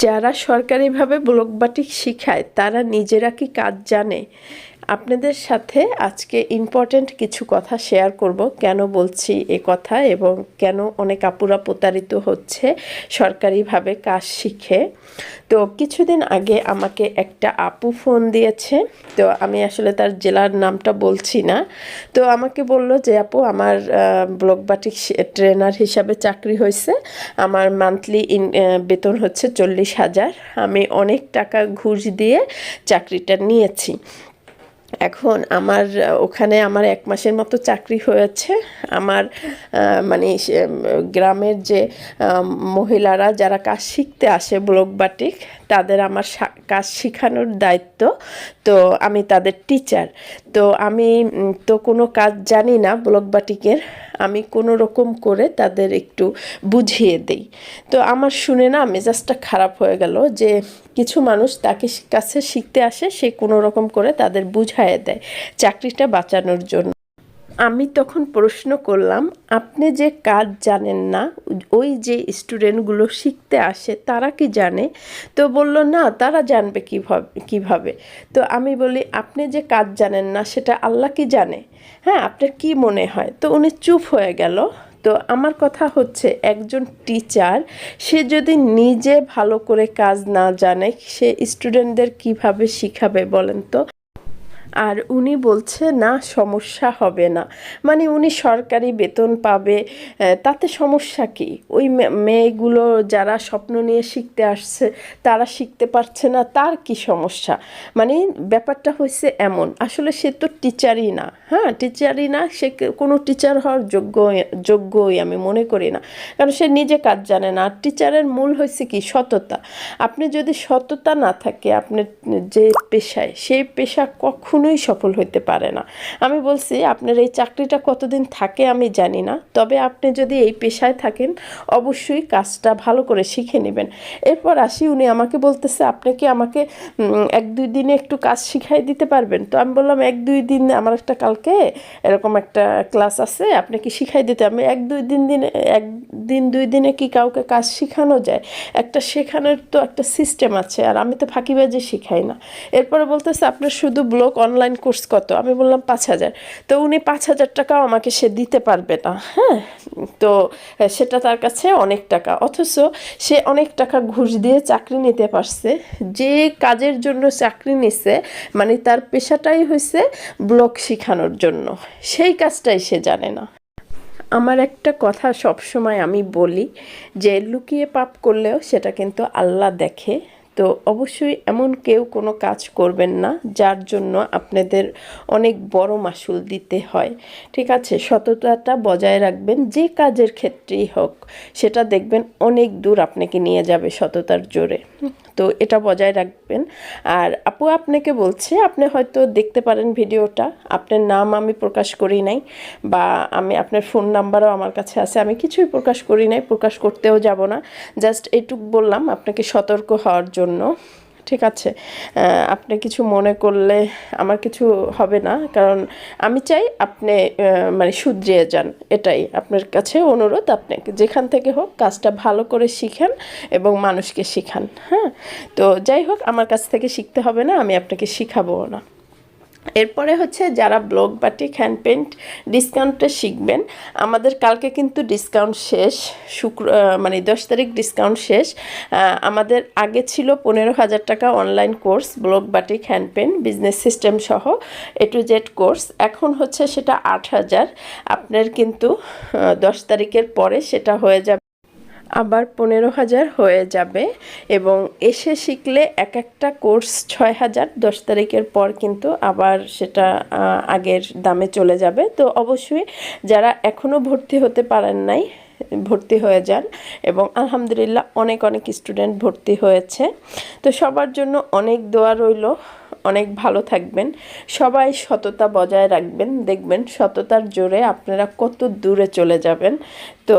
যারা সরকারিভাবে ব্লকবাটিক শিখায় তারা নিজেরা কি কাজ জানে? আপনাদের সাথে আজকে ইম্পর্ট্যান্ট কিছু কথা শেয়ার করব। কেন বলছি এ কথা এবং কেন অনেক আপুরা প্রতারিত হচ্ছে সরকারিভাবে কাজ শিখে। তো কিছুদিন আগে আমাকে একটা আপু ফোন দিয়েছে। তো আমি আসলে তার জেলার নামটা বলছি না। তো আমাকে বলল যে, আপু, আমার ব্লক বাটিক ট্রেনার হিসাবে চাকরি হয়েছে। আমার মান্থলি ইন বেতন হচ্ছে চল্লিশ হাজার। আমি অনেক টাকা ঘুষ দিয়ে চাকরিটা নিয়েছি। এখন আমার ওখানে আমার এক মাসের মতো চাকরি হয়েছে। আমার মানে গ্রামের যে মহিলারা যারা কাজ শিখতে আসে ব্লক বাটিক, তাদের আমার কাজ শেখানোর দায়িত্ব। তো আমি তাদের টিচার তো আমি তো কোনো কাজ জানি না ব্লক বাটিকের। আমি কোনো রকম করে তাদের একটু বুঝিয়ে দেই। তো আমার শুনে না মেজাজটা খারাপ হয়ে গেল যে কিছু মানুষ তাকে কাছে শিখতে আসে, সে কোনো রকম করে তাদের বুঝাইয়ে দেয় চাকরিটা বাঁচানোর জন্য। আমি তখন প্রশ্ন করলাম, আপনি যে কাজ জানেন না, ওই যে স্টুডেন্টগুলো শিখতে আসে, তারা কি জানে? তো বলল, না, তারা জানবে কীভাবে কীভাবে? তো আমি বলি, আপনি যে কাজ জানেন না, সেটা আল্লাহ কি জানে? হ্যাঁ আপনার কি মনে হয়? তো উনি চুপ হয়ে গেল। তো আমার কথা হচ্ছে, একজন টিচার, সে যদি নিজে ভালো করে কাজ না জানে, সে স্টুডেন্টদের কীভাবে শিখাবে বলেন তো? আর উনি বলছে, না, সমস্যা হবে না। মানে উনি সরকারি বেতন পাবে তাতে সমস্যা কি? ওই মেয়েগুলো যারা স্বপ্ন নিয়ে শিখতে আসছে, তারা শিখতে পারছে না, তার কি সমস্যা? মানে ব্যাপারটা হয়েছে এমন, আসলে সে তো টিচারই না হ্যাঁ? টিচারই না, সে কোনো টিচার হওয়ার যোগ্য যোগ্যই আমি মনে করি না। কারণ সে নিজে কাজ জানে না টিচারের মূল হয়েছে কি? সততা। আপনি যদি সততা না থাকে, আপনার যে পেশায় সেই পেশা কখনো কখনোই সফল হইতে পারে না। আমি বলছি, আপনার এই চাকরিটা কতদিন থাকে আমি জানি না। তবে আপনি যদি এই পেশায় থাকেন, অবশ্যই কাজটা ভালো করে শিখে নেবেন। এরপর আসি, উনি আমাকে বলতেছে, আপনি কি আমাকে এক দুই দিনে একটু কাজ শিখাই দিতে পারবেন? তো আমি বললাম, এক দুই দিন, আমার একটা কালকে এরকম একটা ক্লাস আছে, আপনি কি শিখাই দিতে? আমি, এক দুই দিন, দিনে, এক দিন, দুই দিনে কি কাউকে কাজ শেখানো যায়? একটা শেখানোর তো একটা সিস্টেম আছে, আর আমি তো ফাঁকিবাজি শিখাই না। এরপরে বলতেছে, আপনার শুধু ব্লক অনলাইন কোর্স কত? আমি বললাম পাঁচ হাজার। তো উনি পাঁচ হাজার টাকাও আমাকে সে দিতে পারবে না হ্যাঁ? তো সেটা তার কাছে অনেক টাকা। অথচ সে অনেক টাকা ঘুষ দিয়ে চাকরি নিতে পারছে। যে কাজের জন্য চাকরি নিছে মানে তার পেশাটাই হয়েছে ব্লক শেখানোর জন্য। সেই কাজটাই সে জানে না। আমার একটা কথা সব সময় আমি বলি যে, লুকিয়ে পাপ করলেও সেটা কিন্তু আল্লাহ দেখে। তো অবশ্যই এমন কেউ কোনো কাজ করবেন না, যার জন্য আপনাদের অনেক বড় মাসুল দিতে হয়। ঠিক আছে, সততাটা বজায় রাখবেন, যে কাজের ক্ষেত্রেই হোক, সেটা দেখবেন অনেক দূর আপনাকে নিয়ে যাবে সততার জোরে। তো এটা বজায় রাখবেন। আর আপু আপনাকে বলছে, আপনি হয়তো দেখতে পারেন ভিডিওটা, আপনার নাম আমি প্রকাশ করি নাই, বা আমি আপনার ফোন নাম্বারও আমার কাছে আছে, আমি কিছুই প্রকাশ করি নাই, প্রকাশ করতেও যাব না। জাস্ট এইটুক বললাম, আপনাকে সতর্ক হওয়ার জন্য। ঠিক আছে আপনি কিছু মনে করলে আমার কিছু হবে না, কারণ আমি চাই আপনি মানে শুধরিয়ে যান, এটাই আপনার কাছে অনুরোধ। আপনি যেখান থেকে হোক কাজটা ভালো করে শিখেন এবং মানুষকে শিখান হ্যাঁ? তো যাই হোক, আমার কাছ থেকে শিখতে হবে না, আমি আপনাকে শিখাবো না। এরপরে হচ্ছে যারা ব্লগ বাটিক হ্যান্ড পেন্ট ডিসকাউন্টটা শিখবেন, আমাদের কালকে কিন্তু ডিসকাউন্ট শেষ, শুক্র মানে দশ তারিখ ডিসকাউন্ট শেষ। আমাদের আগে ছিল পনেরো হাজার টাকা online course blog batik hand paint business system সহ এ টু জেড কোর্স এখন হচ্ছে সেটা আট হাজার। আপনার কিন্তু দশ তারিখের পরে সেটা হয়ে যাবে। আবার পনেরো হাজার হয়ে যাবে এবং এসে শিখলে এক একটা কোর্স ছয় হাজার, দশ তারিখের পর কিন্তু আবার সেটা আগের দামে চলে যাবে। তো অবশ্যই যারা এখনও ভর্তি হতে পারেন নাই, ভর্তি হয়ে যান এবং আলহামদুলিল্লাহ অনেক অনেক স্টুডেন্ট ভর্তি হয়েছে। তো সবার জন্য অনেক দোয়া রইল, অনেক ভালো থাকবেন। সবাই সততা বজায় রাখবেন, দেখবেন সততার জোরে আপনারা কত দূরে চলে যাবেন। তো